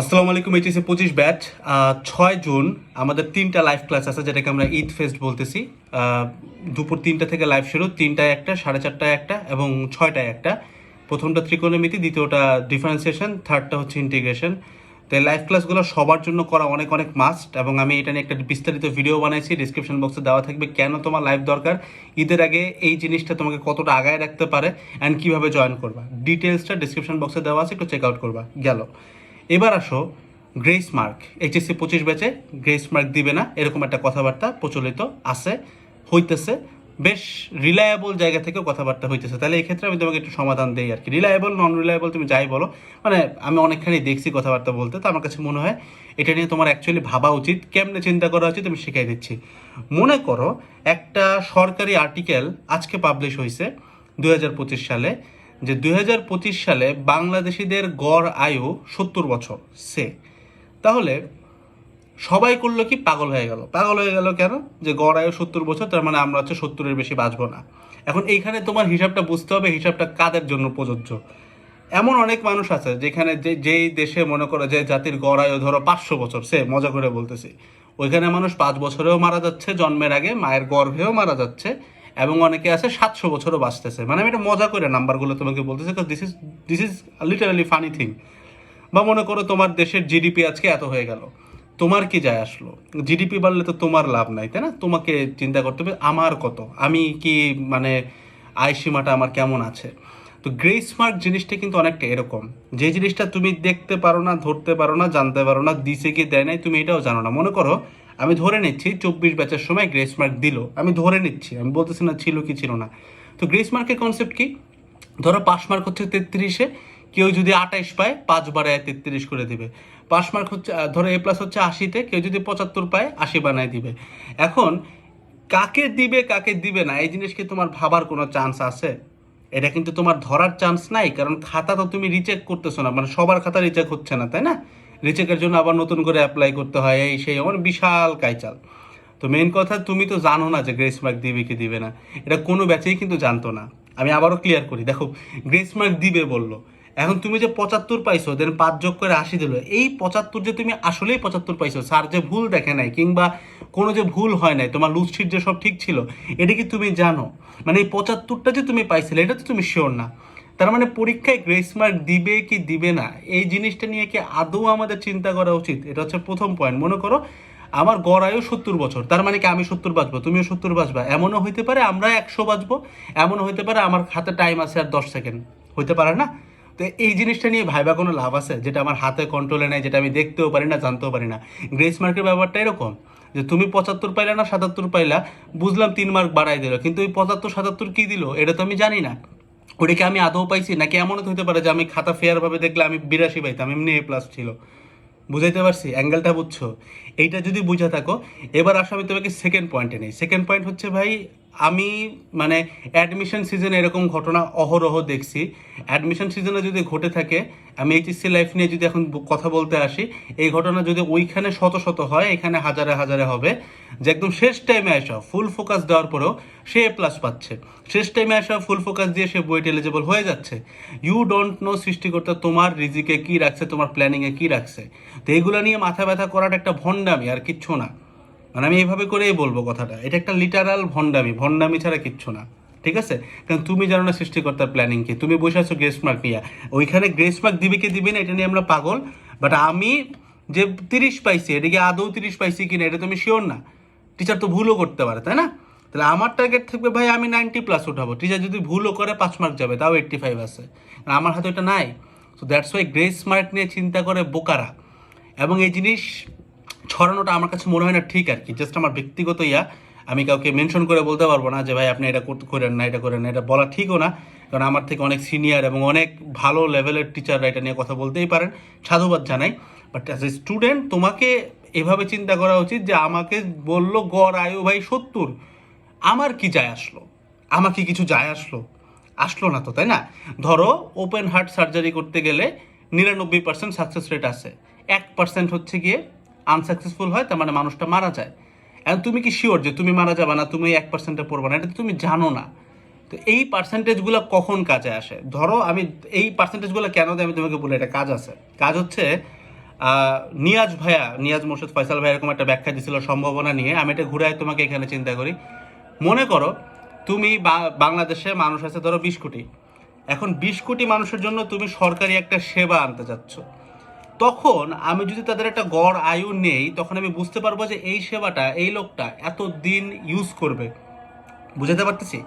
আসসালামু আলাইকুম এইচএসি পঁচিশ ব্যাচ। ছয় জুন আমাদের তিনটা লাইভ ক্লাস আছে, যেটাকে আমরা ঈদ ফেস্ট বলতেছি। দুপুর তিনটা থেকে লাইভ শুরু, তিনটায় একটা, সাড়ে চারটায় একটা এবং ছয়টায় একটা। প্রথমটা ত্রিকোণমিতি, দ্বিতীয়টা ডিফারেন্সিয়েশন থার্ডটা হচ্ছে ইন্টিগ্রেশন তো এই লাইভ ক্লাসগুলো সবার জন্য করা অনেক অনেক মাস্ট এবং আমি এটা নিয়ে একটা বিস্তারিত ভিডিও বানাইছি। ডিসক্রিপশন বক্সে দেওয়া থাকবে কেন তোমার লাইভ দরকার, ঈদের আগে এই জিনিসটা তোমাকে কতটা আগায় রাখতে পারে অ্যান্ড কীভাবে জয়েন করবা। ডিটেলসটা ডিসক্রিপশন বক্সে দেওয়া আছে, একটু চেক আউট করবা। গেল। এবার আসো গ্রেস মার্ক। এইচএসসি পঁচিশ ব্যাচে গ্রেস মার্ক দিবে না, এরকম একটা কথাবার্তা প্রচলিত আছে, হইতেছে। বেশ রিলায়েবল জায়গা থেকেও কথাবার্তা হইতেছে। তাহলে এই ক্ষেত্রে আমি তোমাকে একটু সমাধান দিই আর কি। রিলায়েবল নন রিলায়েবল তুমি যাই বলো। মানে আমি অনেকখানি দেখছি কথাবার্তা বলতে, তো আমার কাছে মনে হয় এটা নিয়ে তোমার অ্যাকচুয়ালি ভাবা উচিত। কেমনে চিন্তা করা উচিত আমি শিখাই দিচ্ছি। মনে করো একটা সরকারি আর্টিকেল আজকে পাবলিশ হয়েছে দু হাজার পঁচিশ সালে। যে দুই হাজার পঁচিশ সালে বাংলাদেশিদের গড় আয়ু সত্তর বছর, সে। তাহলে সবাই করল কি? পাগল হয়ে গেল। পাগল হয়ে গেল কেন? যে গড় আয়ু সত্তর বছর, তার মানে আমরা হচ্ছে সত্তরের বেশি বাঁচবো না। এখন এইখানে তোমার হিসাবটা বুঝতে হবে, হিসাবটা কাদের জন্য প্রযোজ্য? এমন অনেক মানুষ আছে যেখানে যে, যেই দেশে মনে করো যে জাতির গড় আয়ু ধরো পাঁচশো বছর, সে মজা করে বলতেছি। ওইখানে মানুষ পাঁচ বছরেও মারা যাচ্ছে, জন্মের আগে মায়ের গর্ভেও মারা যাচ্ছে এবং অনেকে আছে সাতশো বছরও বাঁচতেছে। মানে আমি এটা মজা করে নাম্বারগুলো তোমাকে বলতেছি this is this is literally funny thing বা মনে করো তোমার দেশের জিডিপি আজকে এত হয়ে গেল, তোমার কি যায় আসলো? জিডিপি বাড়লে তো তোমার লাভ নাই, তাই না? তোমাকে চিন্তা করতে হবে, আমার কত? আমি কি মানে আয় সীমাটা আমার কেমন আছে? তো গ্রেস মার্ক জিনিসটা কিন্তু অনেকটা এরকম। যে জিনিসটা তুমি দেখতে পারো না, ধরতে পারো না, জানতে পারো না, দিছে কি দেয় নাই, তুমি এটাও জানো না। মনে করো আমি ধরে নিচ্ছি চব্বিশ ব্যাচের সময় গ্রেস মার্ক দিল। আমি ধরে নিচ্ছি, আমি বলতেছি না ছিল কি ছিল না। তো গ্রেস মার্কের কনসেপ্ট কি? ধরো পাস মার্ক হচ্ছে তেত্রিশে, কেউ যদি আঠাইশ পায় পাঁচ বারায় তেত্রিশ করে দিবে। পাস মার্ক হচ্ছে ধরো এ প্লাস হচ্ছে আশিতে, কেউ যদি পঁচাত্তর পায়, আশি বানায় দিবে। এখন, কাকে দিবে কাকে দিবে না, এই জিনিস কি তোমার ভাবার কোনো চান্স আছে? এটা কিন্তু তোমার ধরার চান্স নাই, কারণ খাতা তো তুমি রিচেক করতেছো না মানে সবার খাতা রিচেক হচ্ছে না, তাই না? রিচেকের জন্য আবার নতুন করে অ্যাপ্লাই করতে হয়, এই সেই, আমার বিশাল কাইচাল। তো মেন কথা, তুমি তো জানো না যে গ্রেস মার্ক দিবে কি দিবে না। এটা কোনো ব্যাচেই কিন্তু জানতো না। আমি আবারও ক্লিয়ার করি, দেখো গ্রেস মার্ক দিবে বলল। এখন তুমি যে পঁচাত্তর পাইছো দেন পাঁচ যোগ করে আশি দিল, এই পঁচাত্তর যে তুমি আসলেই পঁচাত্তর পাইছো স্যার যে ভুল দেখে নাই, কিংবা কোনো যে ভুল হয় নাই, তোমার লুজশিট যে সব ঠিক ছিল, এটা কি তুমি জানো? মানে এই পঁচাত্তরটা যে তুমি পাইছিলে, এটা তো তুমি শিওর না। তার মানে পরীক্ষায় গ্রেস মার্ক দিবে কি দিবে না, এই জিনিসটা নিয়ে কি আদৌ আমাদের চিন্তা করা উচিত? এটা হচ্ছে প্রথম পয়েন্ট মনে করো, আমার গড় আয়ু সত্তর বছর, তার মানে কি আমি সত্তর বাঁচবো, তুমিও সত্তর বাঁচবা। এমনও হইতে পারে আমরা একশো বাঁচবো, এমনও হইতে পারে আমার হাতে টাইম আছে আর দশ সেকেন্ড হইতে পারে না? তো এই জিনিসটা নিয়ে ভাইবা কোনো লাভ আছে? যেটা আমার হাতে কন্ট্রোলে নেই, যেটা আমি দেখতেও পারি না, জানতেও পারি না। গ্রেস মার্কের ব্যাপারটা এরকম, যে তুমি পঁচাত্তর পাইলা না সাতাত্তর পাইলা, বুঝলাম তিন মার্ক বাড়াই দিল, কিন্তু ওই পঁচাত্তর সাতাত্তর কী দিল? এটা তো আমি জানি না। ওটাকে আমি আদৌ পাইছি? নাকি এমনও হতে পারে যে আমি খাতা ফেয়ারভাবে দেখলে আমি বিরাশি পাইতাম, এমনি এ প্লাস ছিল। বুঝাইতে পারছি? অ্যাঙ্গেলটা বুঝছ? এইটা যদি বুঝে থাকো, এবার আসো আমি তোমাকে সেকেন্ড পয়েন্টে নেই। সেকেন্ড পয়েন্ট হচ্ছে ভাই আমি মানে অ্যাডমিশন সিজনে এরকম ঘটনা অহরহ দেখছি। অ্যাডমিশন সিজনে যদি ঘটে থাকে, আমি এইচএসসি লাইফ নিয়ে যদি এখন কথা বলতে আসি, এই ঘটনা যদি ওইখানে শত শত হয়, এখানে হাজারে হাজারে হবে, যে একদম শেষ টাইমে আসা ফুল ফোকাস দেওয়ার পরেও সে এ প্লাস পাচ্ছে। শেষ টাইমে আসা ফুল ফোকাস দিয়ে সে বইট এলিজেবল হয়ে যাচ্ছে। ইউ ডোন্ট নো সৃষ্টিকর্তা তোমার রিজিকে কি রাখছে, তোমার প্ল্যানিংয়ে কি রাখছে। তো এইগুলো নিয়ে মাথা ব্যথা করাটা একটা ভণ্ডামি, আর কিচ্ছু না। মানে আমি এইভাবে করেই বলব কথাটা। এটা একটা লিটারাল ভণ্ডামি। ভণ্ডামি ছাড়া কিচ্ছু না। ঠিক আছে? কারণ তুমি জানো না সৃষ্টিকর্তার প্ল্যানিং কি। তুমি বসে আছো গ্রেস মার্ক নিয়ে। ওইখানে গ্রেস মার্ক দিবে কি দিবে না, এটা নিয়ে আমরা পাগল। বাট আমি যে তিরিশ পাইছি এটাকে আদৌ তিরিশ পাইছি কিনা, এটা তুমি শিওর না। টিচার তো ভুলও করতে পারে, তাই না? তাহলে আমার টার্গেট থাকবে, ভাই, আমি নাইনটি প্লাস উঠাবো। টিচার যদি ভুলও করে, পাঁচ মার্ক যাবে, তাও এইট্টি ফাইভ আছে আমার হাতে ওটা নাই। তো দ্যাটস ওয়াই গ্রেস মার্ক নিয়ে চিন্তা করে বোকারা। এবং এই জিনিস ছড়ানোটা আমার কাছে মনে হয় না ঠিক আর কি জাস্ট আমার ব্যক্তিগত ইয়া। আমি কাউকে মেনশন করে বলতে পারব না যে, ভাই, আপনি এটা করেন না, এটা করেন না। এটা বলা ঠিকও না, কারণ আমার থেকে অনেক সিনিয়র এবং অনেক ভালো লেভেলের টিচাররা এটা নিয়ে কথা বলতেই পারেন, সাধুবাদ জানাই। বাট অ্যাজ এ স্টুডেন্ট তোমাকে এভাবে চিন্তা করা উচিত যে, আমাকে বলল, গড়, আয়ু, ভাই, সত্তর। আমার কি যায় আসলো? আমাকে কিছু যায় আসলো? আসলো না তো, তাই না? ধরো ওপেন হার্ট সার্জারি করতে গেলে নিরানব্বই পার্সেন্ট সাকসেস রেট আছে। এক পার্সেন্ট হচ্ছে গিয়ে আনসাকসেসফুল হয়, তার মানে মানুষটা মারা যায়। এখন তুমি কি শিওর যে তুমি মারা যাবে না, তুমি এক পার্সেন্টে পড়বে না? এটা তুমি জানো না। তো এই পার্সেন্টেজগুলো কখন কাজে আসে? ধরো আমি এই পার্সেন্টেজগুলো কেন দেয় আমি তোমাকে বলি এটা কাজ আছে। কাজ হচ্ছে নিয়াজ ভাইয়া, নিয়াজ মোর্শেদ ফয়সাল ভাই এরকম একটা ব্যাখ্যা দিছিল সম্ভাবনা নিয়ে। আমি এটা ঘুরে তোমাকে এখানে চিন্তা করি। মনে করো, তুমি বাংলাদেশে মানুষ আছে ধরো বিশ কোটি। এখন বিশ কোটি মানুষের জন্য তুমি সরকারি একটা সেবা আনতে চাচ্ছ। তখন আমি যদি তাদের একটা গড় আয়ু নেই, তখন আমি বুঝতে পারব যে এই সেবাটা, এই লোকটা এত দিন ইউজ করবে। বুঝাতে পারতেছি?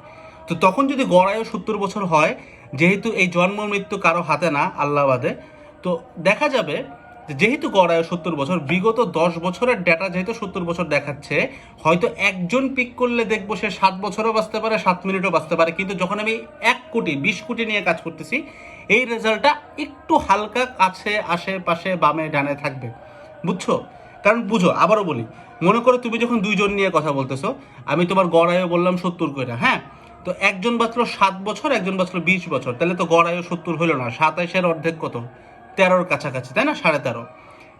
তো তখন যদি গড় আয়ু সত্তর বছর হয়, যেহেতু এই জন্ম মৃত্যু কারও হাতে না আল্লাহবাদে তো দেখা যাবে যেহেতু গড় আয়ু সত্তর বছর, বিগত দশ বছরের ডেটা যেহেতু সত্তর বছর দেখাচ্ছে, হয়তো একজন পিক করলে দেখব সে সাত বছরও বাঁচতে পারে, সাত মিনিটও বাঁচতে পারে। কিন্তু যখন আমি এক কোটি, বিশ কোটি নিয়ে কাজ করতেছি, এই রেজাল্টটা একটু হালকা কাছে, আশেপাশে, বামে, ডানে থাকবে। বুঝছ? কারণ বুঝো, আবারও বলি, মনে করো তুমি যখন দুইজন নিয়ে কথা বলতেছো, আমি তোমার গড়াইও বললাম সত্তর করে হ্যাঁ? তো একজন বাঁচলো সাত বছর, একজন বাঁচলো বিশ বছর, তাহলে তো গড়াইও সত্তর হলো না, সাতাইশের অর্ধেক কত? তেরোর কাছাকাছি, তাই না? সাড়ে তেরো।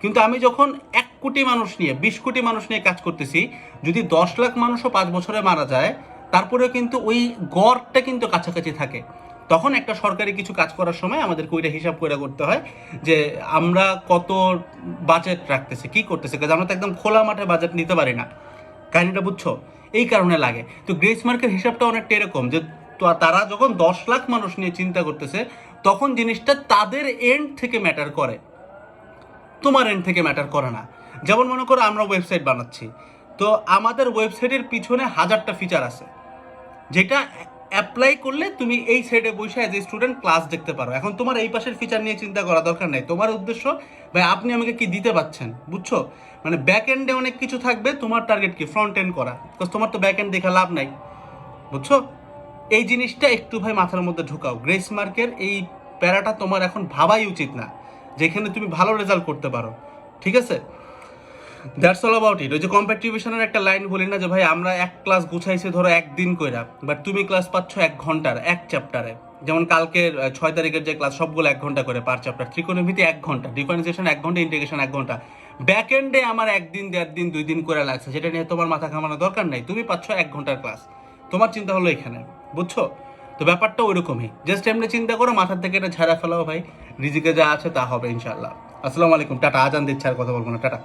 কিন্তু আমি যখন এক কোটি মানুষ নিয়ে, বিশ কোটি মানুষ নিয়ে কাজ করতেছি, যদি দশ লাখ মানুষও পাঁচ বছরে মারা যায়, তারপরেও কিন্তু ওই গড়টা কিন্তু কাছাকাছি থাকে। তখন একটা সরকারি কিছু কাজ করার সময় আমাদেরকে ওইটা হিসাব করে করতে হয় যে আমরা কত বাজেট রাখতেছি, কি করতেছি? কারণ আমরা তো একদম খোলা মাঠে বাজেট নিতে পারি না। কাহিনিটা বুঝছ? এই কারণে লাগে। তো গ্রেস মার্কের হিসাবটা অনেকটা এরকম যে তারা যখন দশ লাখ মানুষ নিয়ে চিন্তা করতেছে তখন জিনিসটা তাদের এন্ড থেকে ম্যাটার করে। তোমার এন্ড থেকে ম্যাটার করে না। যেমন মনে করো আমরা ওয়েবসাইট বানাচ্ছি। তো আমাদের ওয়েবসাইটের পিছনে হাজারটা ফিচার আছে। যেটা অ্যাপ্লাই করলে তুমি এই সাইডে বসে অ্যাজ এ স্টুডেন্ট ক্লাস দেখতে পারো। এখন তোমার এই পাশের ফিচার নিয়ে চিন্তা করা দরকার নেই। তোমার উদ্দেশ্য, ভাই, আপনি আমাকে কি দিতে পাচ্ছেন? বুঝছ? মানে ব্যাক এন্ডে অনেক কিছু থাকবে। তোমার টার্গেট কি? ফ্রন্ট এন্ড করা। বিকজ তোমার তো ব্যাক এন্ড দেখা লাভ নাই। বুঝছ? এই জিনিসটা একটু ভাই মাথার মধ্যে ঢুকাও। গ্রেস মার্কের এই প্যারাটা তোমার এখন ভাবাই উচিত না, যেখানে তুমি ভালো রেজাল্ট করতে পারো। ঠিক আছে? দ্যাটস অল অ্যাবাউট ইট ওই যে কম্পিটিশনের একটা লাইন বলি না যে ভাই, আমরা এক ক্লাস গুছাইছি ধরো একদিন কইরা বাট তুমি ক্লাস পাচ্ছ এক ঘণ্টার, এক চ্যাপ্টারে যেমন কালকে ছয় তারিখের যে ক্লাস সবগুলো এক ঘণ্টা করে পার চ্যাপ্টার ত্রিকোণমিতি এক ঘণ্টা ডিফারেন্সিয়েশন এক ঘণ্টা ইন্টিগ্রেশন এক ঘণ্টা। ব্যাক এন্ডে আমার একদিন দেড় দিন দুই দিন করে লাগছে, সেটা নিয়ে তোমার মাথা ঘামানোর দরকার নেই। তুমি পাচ্ছ এক ঘণ্টার ক্লাস তোমার চিন্তা হলো এখানে। বুঝছ? তো ব্যাপারটা ওই রকমই জাস্ট এমনি চিন্তা করো, মাথার থেকে এটা ঝাড়া ফেলাও ভাই। রিজিকে যা আছে তা হবে ইনশাল্লাহ আসসালামু আলাইকুম। টাটা, আজান দিচ্ছে আর কথা বলব না। টাটা।